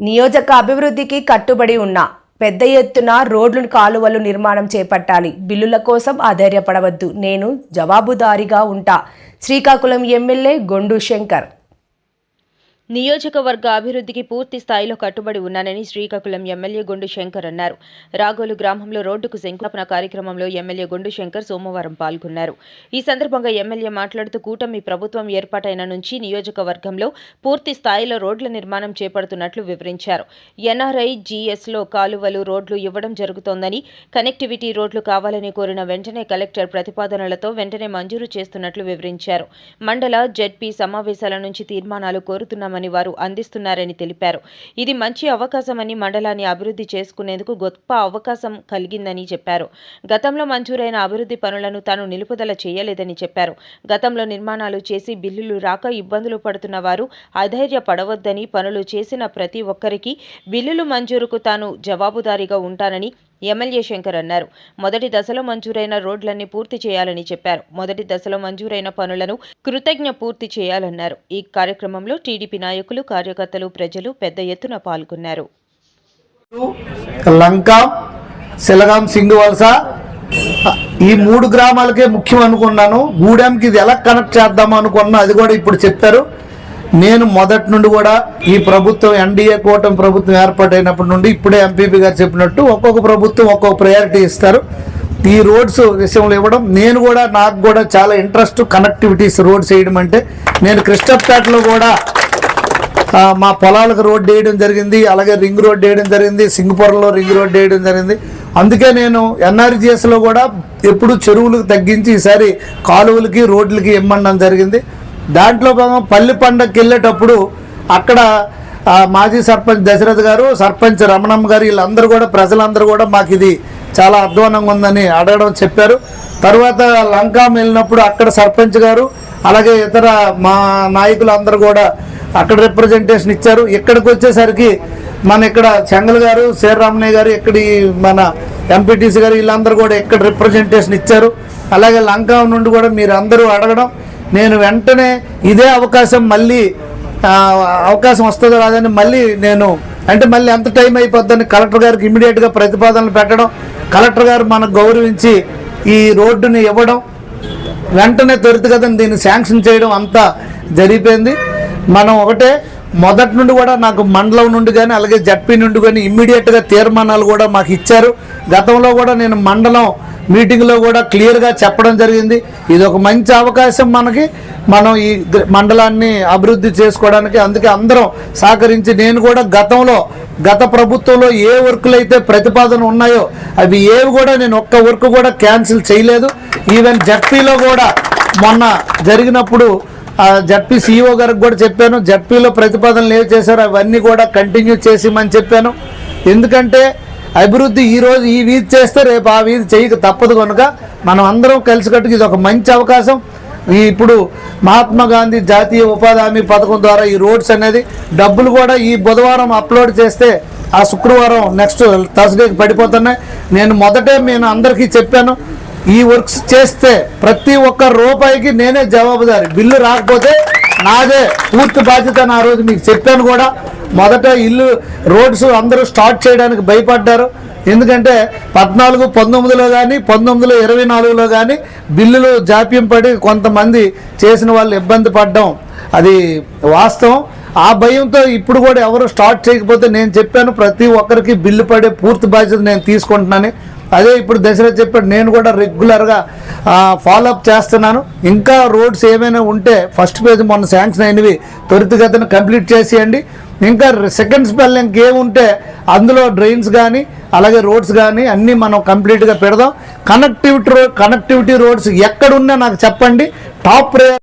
నియోజక అభివృద్ధికి కట్టుబడి ఉన్న పెద్ద ఎత్తున రోడ్లు కాలువలు నిర్మాణం చేపట్టాలి. బిల్లుల కోసం ఆధైర్యపడవద్దు నేను జవాబుదారీగా ఉంటా. శ్రీకాకుళం ఎమ్మెల్యే గొండు శంకర్ నియోజకవర్గ అభివృద్ధికి పూర్తి స్థాయిలో కట్టుబడి ఉన్నానని శ్రీకాకుళం ఎమ్మెల్యే గుండు శంకర్ అన్నారు. రాగోలు గ్రామంలో రోడ్డుకు శంకుస్థాపన కార్యక్రమంలో ఎమ్మెల్యే గుండు శంకర్ సోమవారం పాల్గొన్నారు. ఈ సందర్భంగా ఎమ్మెల్యే మాట్లాడుతూ కూటమి ప్రభుత్వం ఏర్పాటైన నుంచి నియోజకవర్గంలో పూర్తి స్థాయిలో రోడ్ల నిర్మాణం చేపడుతున్నట్లు వివరించారు. ఎన్ఆర్ఐ జీఎస్లో కాలువలు రోడ్లు ఇవ్వడం జరుగుతోందని కనెక్టివిటీ రోడ్లు కావాలని కోరిన వెంటనే కలెక్టర్ ప్రతిపాదనలతో వెంటనే మంజూరు చేస్తున్నట్లు వివరించారు. మండల జెడ్పీ సమావేశాల నుంచి తీర్మానాలు కోరుతున్నామని వారు అందిస్తున్నారని తెలిపారు. ఇది మంచి అవకాశమని మండలాన్ని అభివృద్ధి చేసుకునేందుకు గొప్ప అవకాశం కలిగిందని చెప్పారు. గతంలో మంజూరైన అభివృద్ధి పనులను తాను నిలుపుదల చేయలేదని చెప్పారు. గతంలో నిర్మాణాలు చేసి బిల్లులు రాక ఇబ్బందులు పడుతున్న వారు అధైర్యపడవద్దని పనులు చేసిన ప్రతి ఒక్కరికి బిల్లులు మంజూరుకు తాను జవాబుదారీగా ఉంటానని ఎమ్మెల్యే శంకర్ అన్నారు. మొదటి దశలో మంజూరైన రోడ్లన్నీ పూర్తి చేయాలని చెప్పారు. మొదటి దశలో మంజూరైన పనులను కృతజ్ఞ పూర్తి చేయాలన్నారు. ఈ కార్యక్రమంలో టీడీపీ నాయకులు కార్యకర్తలు ప్రజలు పెద్ద ఎత్తున పాల్గొన్నారు. లంక శిలగాం సింగ్ వలస ఈ మూడు గ్రామాలకే ముఖ్యం అనుకున్నాను. గూడెంకి ఇది ఎలా కనెక్ట్ చేద్దాం అనుకున్నా అది కూడా ఇప్పుడు చెప్తారు. నేను మొదటి నుండి కూడా ఈ ప్రభుత్వం ఎన్డీఏ కూటమి ప్రభుత్వం ఏర్పాటైనప్పటి నుండి ఇప్పుడే ఎంపీపీ గారు చెప్పినట్టు ఒక్కొక్క ప్రభుత్వం ఒక్కొక్క ప్రయారిటీ ఇస్తారు. ఈ రోడ్స్ విషయంలో ఇవ్వడం నేను కూడా నాకు కూడా చాలా ఇంట్రెస్ట్ కనెక్టివిటీస్ రోడ్స్ వేయడం అంటే నేను కృష్ణపేటలో కూడా మా పొలాలకు రోడ్ వేయడం జరిగింది అలాగే రింగ్ రోడ్ వేయడం జరిగింది సింగపూర్లో రింగ్ రోడ్ వేయడం జరిగింది. అందుకే నేను ఎన్ఆర్జిఎస్లో కూడా ఎప్పుడు చెరువులకు తగ్గించి ఈసారి కాలువలకి రోడ్లకి ఇమ్మడం జరిగింది. దాంట్లో భాగం పల్లి పండగకి వెళ్ళేటప్పుడు అక్కడ మాజీ సర్పంచ్ దశరథ్ గారు సర్పంచ్ రమణమ్మ గారు వీళ్ళందరూ కూడా ప్రజలందరూ కూడా మాకు ఇది చాలా అధ్వానంగా ఉందని అడగడం చెప్పారు. తర్వాత లంకా వెళ్ళినప్పుడు అక్కడ సర్పంచ్ గారు అలాగే ఇతర మా నాయకులు అందరూ కూడా అక్కడ రిప్రజెంటేషన్ ఇచ్చారు. ఇక్కడికి వచ్చేసరికి మన ఇక్కడ చెంగల్ గారు శ్రీరామయ్య గారు ఇక్కడి మన ఎంపీటీసీ గారు వీళ్ళందరూ కూడా ఇక్కడ రిప్రజెంటేషన్ ఇచ్చారు. అలాగే లంకా నుండి కూడా మీరు అందరూ అడగడం నేను వెంటనే ఇదే అవకాశం మళ్ళీ అవకాశం వస్తుందో రాదని మళ్ళీ నేను అంటే మళ్ళీ ఎంత టైం అయిపోద్దని కలెక్టర్ గారికి ఇమీడియట్గా ప్రతిపాదనలు పెట్టడం కలెక్టర్ గారు మనకు గౌరవించి ఈ రోడ్డుని ఇవ్వడం వెంటనే త్వరితగతిన దీన్ని శాంక్షన్ చేయడం అంతా జరిగిపోయింది. మనం ఒకటే మొదటి నుండి కూడా నాకు మండలం నుండి కానీ అలాగే జడ్పీ నుండి కానీ ఇమ్మీడియట్గా తీర్మానాలు కూడా మాకు ఇచ్చారు. గతంలో కూడా నేను మండలం మీటింగ్లో కూడా క్లియర్గా చెప్పడం జరిగింది. ఇది ఒక మంచి అవకాశం మనకి. మనం ఈ మండలాన్ని అభివృద్ధి చేసుకోవడానికి అందుకే అందరం సహకరించి నేను కూడా గతంలో గత ప్రభుత్వంలో ఏ వర్కులు అయితే ప్రతిపాదన ఉన్నాయో అవి ఏవి కూడా నేను ఒక్క వర్క్ కూడా క్యాన్సిల్ చేయలేదు. ఈవెన్ జడ్పీలో కూడా మొన్న జరిగినప్పుడు జడ్పీ సీఈఓ గారికి కూడా చెప్పాను. జడ్పీలో ప్రతిపాదనలు ఏవి చేశారో అవన్నీ కూడా కంటిన్యూ చేసిమని చెప్పాను. ఎందుకంటే అభివృద్ధి ఈ రోజు ఈ వీధి చేస్తే రేపు ఆ వీధి చేయక తప్పదు కనుక మనం అందరం కలిసికట్టుకు ఇది ఒక మంచి అవకాశం. ఈ ఇప్పుడు మహాత్మా గాంధీ జాతీయ ఉపాధి హామీ పథకం ద్వారా ఈ రోడ్స్ అనేది డబ్బులు కూడా ఈ బుధవారం అప్లోడ్ చేస్తే ఆ శుక్రవారం నెక్స్ట్ థర్స్డేకి పడిపోతున్నాయి. నేను మొదటే నేను అందరికీ చెప్పాను. ఈ వర్క్స్ చేస్తే ప్రతి ఒక్క రూపాయికి నేనే జవాబుదారి. బిల్లు రాకపోతే నాదే పూర్తి బాధ్యత నా రోజు మీకు చెప్పాను కూడా. మొదట ఇల్లు రోడ్స్ అందరూ స్టార్ట్ చేయడానికి భయపడ్డారు. ఎందుకంటే పద్నాలుగు పంతొమ్మిదిలో కానీ పంతొమ్మిదిలో ఇరవై నాలుగులో కానీ బిల్లులు జాప్యం పడి కొంతమంది చేసిన వాళ్ళు ఇబ్బంది పడ్డం. అది వాస్తవం. ఆ భయంతో ఇప్పుడు కూడా ఎవరు స్టార్ట్ చేయకపోతే నేను చెప్పాను ప్రతి ఒక్కరికి బిల్లు పడే పూర్తి బాధ్యత నేను తీసుకుంటున్నాను. అదే ఇప్పుడు దశరథ్ చెప్పాడు నేను కూడా రెగ్యులర్గా ఫాలోఅప్ చేస్తున్నాను. ఇంకా రోడ్స్ ఏమైనా ఉంటే ఫస్ట్ పేజ్ మొన్న శాంక్షన్ అయినవి త్వరితగతిన కంప్లీట్ చేసేయండి. ఇంకా సెకండ్ స్పెల్ ఇంకేముంటే అందులో డ్రైన్స్ కానీ అలాగే రోడ్స్ కానీ అన్నీ మనం కంప్లీట్గా పెడదాం. కనెక్టివిటీ రోడ్ కనెక్టివిటీ రోడ్స్ ఎక్కడున్నా నాకు చెప్పండి. Top priority